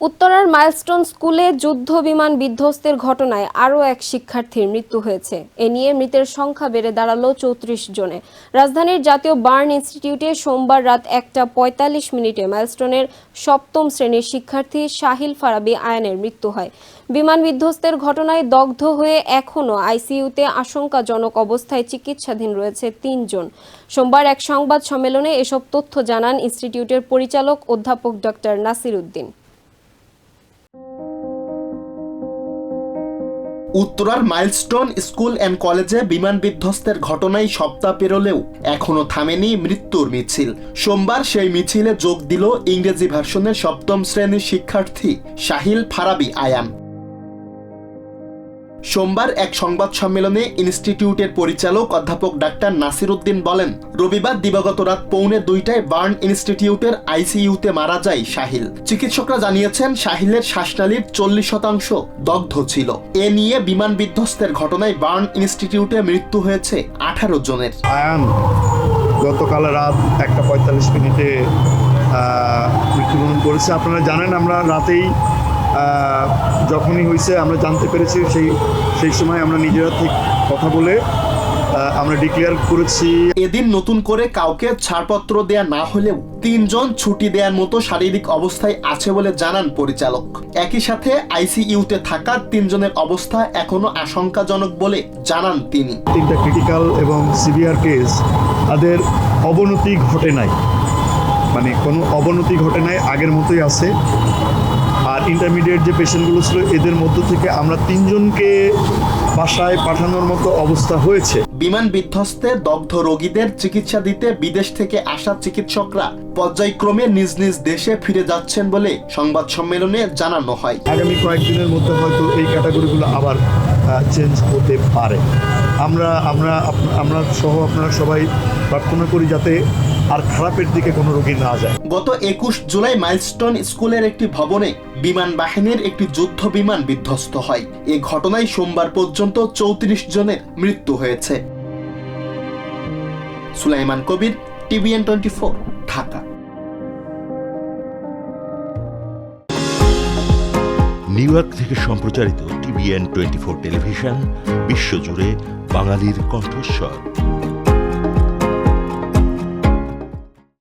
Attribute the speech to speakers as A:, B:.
A: উত্তরার মাইলস্টোন স্কুলে যুদ্ধ বিমান বিধ্বস্তের ঘটনায় আরও এক শিক্ষার্থীর মৃত্যু হয়েছে। এ নিয়ে মৃতের সংখ্যা বেড়ে দাঁড়াল চৌত্রিশ জনে। রাজধানীর জাতীয় বার্ন ইনস্টিটিউটে সোমবার রাত একটা পঁয়তাল্লিশ মিনিটে মাইলস্টোনের সপ্তম শ্রেণির শিক্ষার্থী শাহিল ফারাবি আয়ানের মৃত্যু হয়। বিমান বিধ্বস্তের ঘটনায় দগ্ধ হয়ে এখনও আইসিইউতে আশঙ্কাজনক অবস্থায় চিকিৎসাধীন রয়েছে তিনজন। সোমবার এক সংবাদ সম্মেলনে এসব তথ্য জানান ইনস্টিটিউটের পরিচালক অধ্যাপক ডক্টর নাসির উদ্দিন।
B: উত্তরার মাইলস্টোন স্কুল অ্যান্ড কলেজে বিমান বিধ্বস্তের ঘটনায় সপ্তাহ পেরোলেও এখনও থামেনি মৃত্যুর মিছিল। সোমবার সেই মিছিলে যোগ দিল ইংরেজি ভার্সনের সপ্তম শ্রেণির শিক্ষার্থী শাহিল ফারাবি আয়ান সোমবার এক সংবাদ সম্মেলনে ইনস্টিটিউটের পরিচালক অধ্যাপক ডাক্তার নাসির উদ্দিন বলেন, রবিবার দিবাগত রাত পৌনে দুইটায় বার্ন ইনস্টিটিউটের আইসিইউতে মারা যায় শাহিল। চিকিৎসকরা জানিয়েছেন, শাহিলের শ্বাসনালীর চল্লিশ শতাংশ দগ্ধ ছিল। এ নিয়ে বিমান বিধ্বস্তের ঘটনায় বার্ন ইনস্টিটিউটে মৃত্যু হয়েছে আঠারো জনের।
C: গতকাল রাত একটা পঁয়তাল্লিশ মিনিটে মৃত্যুবরণ করেছে। আপনারা জানেন, আমরা রাতেই যখনই হয়েছে আমরা জানতে পেরেছি সেই সেই সময় আমরা নিজেরা ঠিক কথা বলে আমরা ডিক্লেয়ার করেছি।
B: এদিন নতুন করে কাউকে ছাড়পত্র দেয়া না হলেও তিনজন ছুটি দেওয়ার মতো শারীরিক অবস্থায় আছে বলে জানান পরিচালক। একই সাথে আইসিইউতে থাকা তিনজনের অবস্থা এখনও আশঙ্কাজনক বলে জানান তিনি।
C: তিনটা ক্রিটিক্যাল এবং সিভিয়ার কেস তাদের অবনতি ঘটে নাই। মানে কোনো অবনতি ঘটে নাই আগের মতোই আছে। আর ইন্টারমিডিয়েট যে পেশেন্টগুলো ছিল এদের মধ্য থেকে আমরা তিনজনকে বাসায় পাঠানোর মতো অবস্থা হয়েছে।
B: বিমান বিধ্বস্তে দগ্ধ রোগীদের চিকিৎসা দিতে বিদেশ থেকে আসা চিকিৎসকরা পর্যায়ক্রমে নিজ নিজ দেশে ফিরে যাচ্ছেন বলে সংবাদ সম্মেলনে জানানো হয়।
C: আগামী কয়েকদিনের মধ্যে হয়তো এই ক্যাটাগরিগুলো আবার চেঞ্জ হতে পারে। আমরা আমরা আমরা সহ আপনারা সবাই প্রার্থনা করি যাতে আর খারাপের দিকে কোনো রোগী না যায়।
B: গত একুশ জুলাই মাইলস্টোন স্কুলের একটি ভবনে বিমান বাহিনীর একটি যুদ্ধ বিমান বিধ্বস্ত হয়। এ ঘটনায় সোমবার পর্যন্ত চৌত্রিশ জনের মৃত্যু হয়েছে। Sulaiman Kabir TVN twenty four Dhaka.
D: New York থেকে সম্প্রচারিত টিভিএন টোয়েন্টি ফোর টেলিভিশন বিশ্বজুড়ে বাঙালির কণ্ঠস্বর।